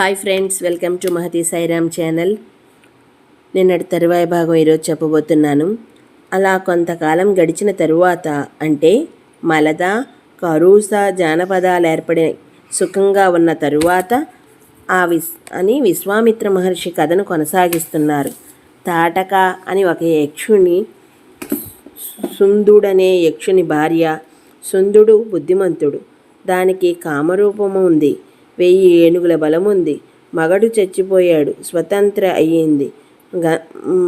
Hi friends welcome to Mahathi Sairam channel. నిన్నటి తరువాయి భాగం ఈరోజు చెప్పబోతున్నాను. అలా కొంతకాలం గడిచిన తరువాత అంటే మలద కరూస జానపదాలు ఏర్పడి సుఖంగా ఉన్న తరువాత ఆ విస్ అని విశ్వామిత్ర మహర్షి కథను కొనసాగిస్తున్నారు. తాటక అని ఒక యక్షుని సుందుడనే యక్షుని భార్య సుందుడు బుద్ధిమంతుడు. దానికి కామరూపము ఉంది. వెయ్యి ఏనుగుల బలముంది. మగడు చచ్చిపోయాడు. స్వతంత్ర అయ్యింది. గ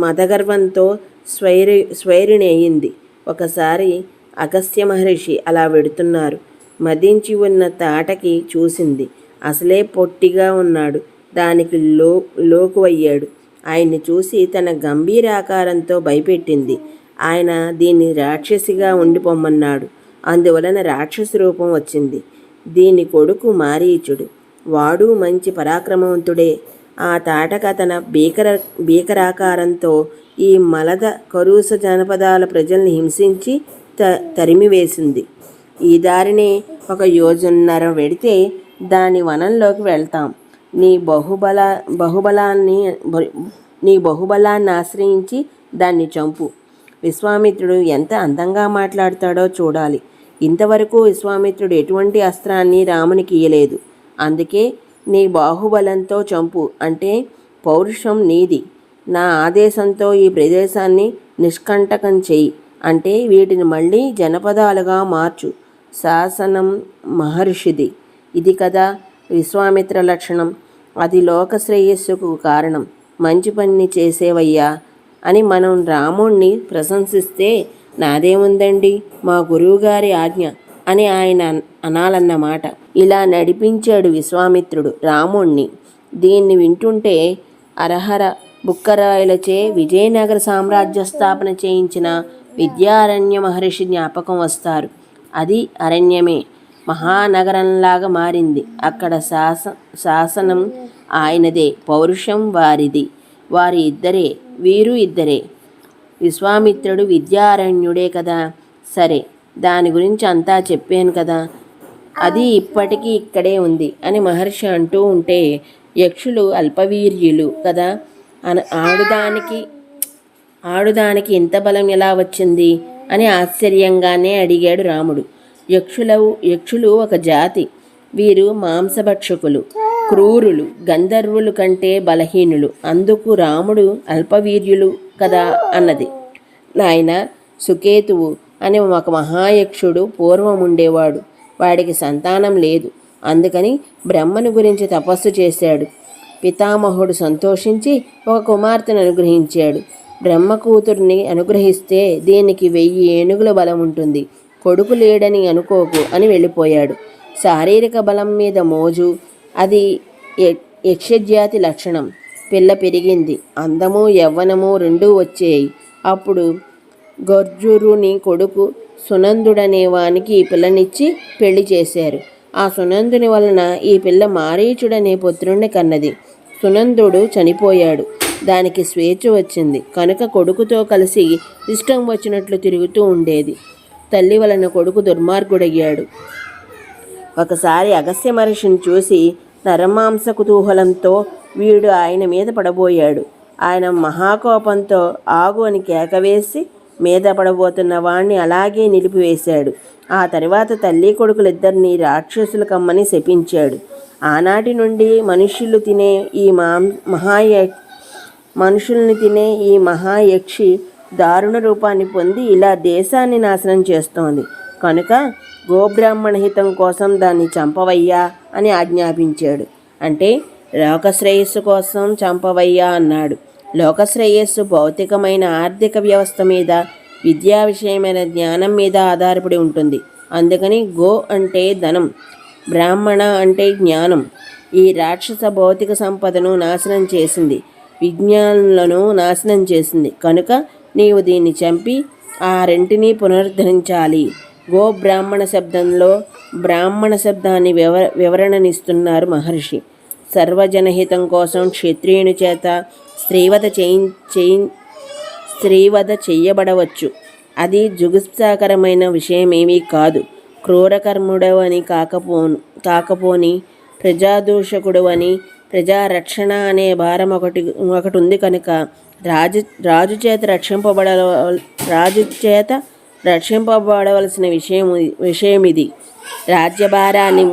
మదగర్వంతో స్వైరి స్వైరిణి అయ్యింది ఒకసారి అగస్త్య మహర్షి అలా వెడుతున్నారు. మదించి ఉన్న తాటకి చూసింది. అసలే పొట్టిగా ఉన్నాడు. దానికి లో లోకువయ్యాడు. ఆయన్ని చూసి తన గంభీర ఆకారంతో భయపెట్టింది. ఆయన దీన్ని రాక్షసిగా ఉండిపోమ్మన్నాడు. అందువలన రాక్షస రూపం వచ్చింది. దీని కొడుకు మారీచుడు. వాడు మంచి పరాక్రమవంతుడే. ఆ తాటక తన భీకర భీకరాకారంతో ఈ మలద కరూస జనపదాల ప్రజల్ని హింసించి త తరిమివేసింది. ఈ దారిని ఒక యోజన్నర వెడితే దాని వనంలోకి వెళ్తాం. నీ బహుబల బహుబలాన్ని నీ బహుబలాన్ని ఆశ్రయించి దాన్ని చంపు. విశ్వామిత్రుడు ఎంత అందంగా మాట్లాడతాడో చూడాలి. ఇంతవరకు విశ్వామిత్రుడు ఎటువంటి అస్త్రాన్ని రామునికి ఇయ్యలేదు. అందుకే నీ బాహుబలంతో చంపు అంటే పౌరుషం నీది. నా ఆదేశంతో ఈ ప్రదేశాన్ని నిష్కంటకం చెయ్యి అంటే వీటిని మళ్ళీ జనపదాలుగా మార్చు. శాసనం మహర్షిది. ఇది కదా విశ్వామిత్ర లక్షణం. అది లోకశ్రేయస్సుకు కారణం. మంచి పని చేసేవయ్యా అని మనం రాముణ్ణి ప్రశంసిస్తే నాదేముందండి? మా గురువుగారి ఆజ్ఞ. అని ఆయన అనాలన్నమాట. ఇలా నడిపించాడు విశ్వామిత్రుడు రాముణ్ణి. దీన్ని వింటుంటే అరహర బుక్కరాయలచే విజయనగర సామ్రాజ్య స్థాపన చేయించిన విద్యారణ్య మహర్షి జ్ఞాపకం వస్తారు. అది అరణ్యమే. మహానగరంలాగా మారింది. అక్కడ శాస శాసనం ఆయనదే. పౌరుషం వారిది. వారి ఇద్దరే. వీరు ఇద్దరే. విశ్వామిత్రుడు విద్యారణ్యుడే కదా. సరే. దాని గురించి అంతా చెప్పాను కదా. అది ఇప్పటికీ ఇక్కడే ఉంది అని మహర్షి అంటూ ఉంటే యక్షులు అల్పవీర్యులు కదా. అన ఆడుదానికి ఆడుదానికి ఇంత బలం ఎలా వచ్చింది అని ఆశ్చర్యంగానే అడిగాడు రాముడు. యక్షుల యక్షులు ఒక జాతి. వీరు మాంసభక్షకులు క్రూరులు గంధర్వులు కంటే బలహీనులు. అందుకు రాముడు అల్పవీర్యులు కదా అన్నది. నాయన సుకేతువు అని ఒక మహాయక్షుడు పూర్వం ఉండేవాడు వాడికి సంతానం లేదు. అందుకని బ్రహ్మను గురించి తపస్సు చేశాడు. పితామహుడు సంతోషించి ఒక కుమార్తెను అనుగ్రహించాడు. బ్రహ్మ కూతుర్ని అనుగ్రహిస్తే దీనికి వెయ్యి ఏనుగుల బలం ఉంటుంది కొడుకు లేడని అనుకోకు అని వెళ్ళిపోయాడు. శారీరక బలం మీద మోజు అది యక్షజాతి లక్షణం. పిల్ల పెరిగింది. అందము యవ్వనము రెండూ వచ్చాయి. అప్పుడు గర్జురుని కొడుకు సునందుడనే వానికి ఈ పిల్లనిచ్చి పెళ్ళి చేశారు. ఆ సునందుని వలన ఈ పిల్ల మారీచుడనే పుత్రుణ్ణి కన్నది. సునందుడు చనిపోయాడు. దానికి స్వేచ్ఛ వచ్చింది. కనుక కొడుకుతో కలిసి ఇష్టం వచ్చినట్లు తిరుగుతూ ఉండేది. తల్లి వలన కొడుకు దుర్మార్గుడయ్యాడు. ఒకసారి అగస్య మహర్షిని చూసి నరమాంస కుతూహలంతో వీడు ఆయన మీద పడబోయాడు. ఆయన మహాకోపంతో ఆగు అని కేకవేసి మీద పడబోతున్న వాణ్ణి అలాగే నిలిపివేశాడు. ఆ తర్వాత తల్లి కొడుకులిద్దరినీ రాక్షసుల కమ్మని శపించాడు. ఆనాటి నుండి మనుష్యులు తినే ఈ మా మహాయ మనుషుల్ని తినే ఈ మహాయక్షి దారుణ రూపాన్ని పొంది ఇలా దేశాన్ని నాశనం చేస్తోంది. కనుక గోబ్రాహ్మణ హితం కోసం దాన్ని చంపవయ్యా అని ఆజ్ఞాపించాడు. అంటే లోకశ్రేయస్సు కోసం చంపవయ్యా అన్నాడు. లోకశ్రేయస్సు భౌతికమైన ఆర్థిక వ్యవస్థ మీద విద్యా విషయమైన జ్ఞానం మీద ఆధారపడి ఉంటుంది. అందుకని గో అంటే ధనం బ్రాహ్మణ అంటే జ్ఞానం. ఈ రాక్షస భౌతిక సంపదను నాశనం చేసింది. విజ్ఞానులను నాశనం చేసింది. కనుక నీవు దీన్ని చంపి ఆ రెంటిని పునరుద్ధరించాలి. గో బ్రాహ్మణ శబ్దంలో బ్రాహ్మణ శబ్దాన్ని వివర వివరణనిస్తున్నారు మహర్షి. సర్వజనహితం కోసం క్షత్రియుని చేత స్త్రీవధ చేయి చేయి స్త్రీవధ చెయ్యబడవచ్చు అది జుగుప్సాకరమైన విషయమేమీ కాదు. క్రూరకర్ముడవని కాకపోను కాకపోని ప్రజాదూషకుడు అని ప్రజారక్షణ అనే భారం ఒకటి ఒకటి ఉంది కనుక రాజు రాజు చేత రక్షింపబడ రాజు చేత రక్షింపబడవలసిన విషయం విషయం ఇది రాజ్యభారాన్ని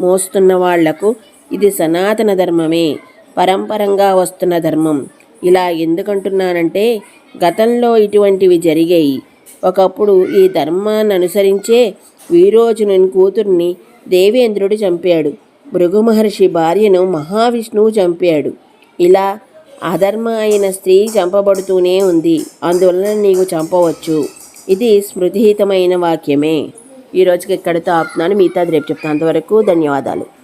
మోస్తున్న వాళ్ళకు ఇది సనాతన ధర్మమే పరంపరంగా వస్తున్న ధర్మం. ఇలా ఎందుకంటున్నానంటే గతంలో ఇటువంటివి జరిగాయి. ఒకప్పుడు ఈ ధర్మాన్ని అనుసరించే వీరోజుని కూతుర్ని దేవేంద్రుడు చంపాడు. భృగు మహర్షి భార్యను మహావిష్ణువు చంపాడు. ఇలా అధర్మ అయిన స్త్రీ చంపబడుతూనే ఉంది. అందువలన నీకు చంపవచ్చు. ఇది స్మృతిహితమైన వాక్యమే. ఈరోజుకి ఇక్కడితో ఆపుతున్నాను మిగతాది రేపు చెప్తాను. అంతవరకు ధన్యవాదాలు.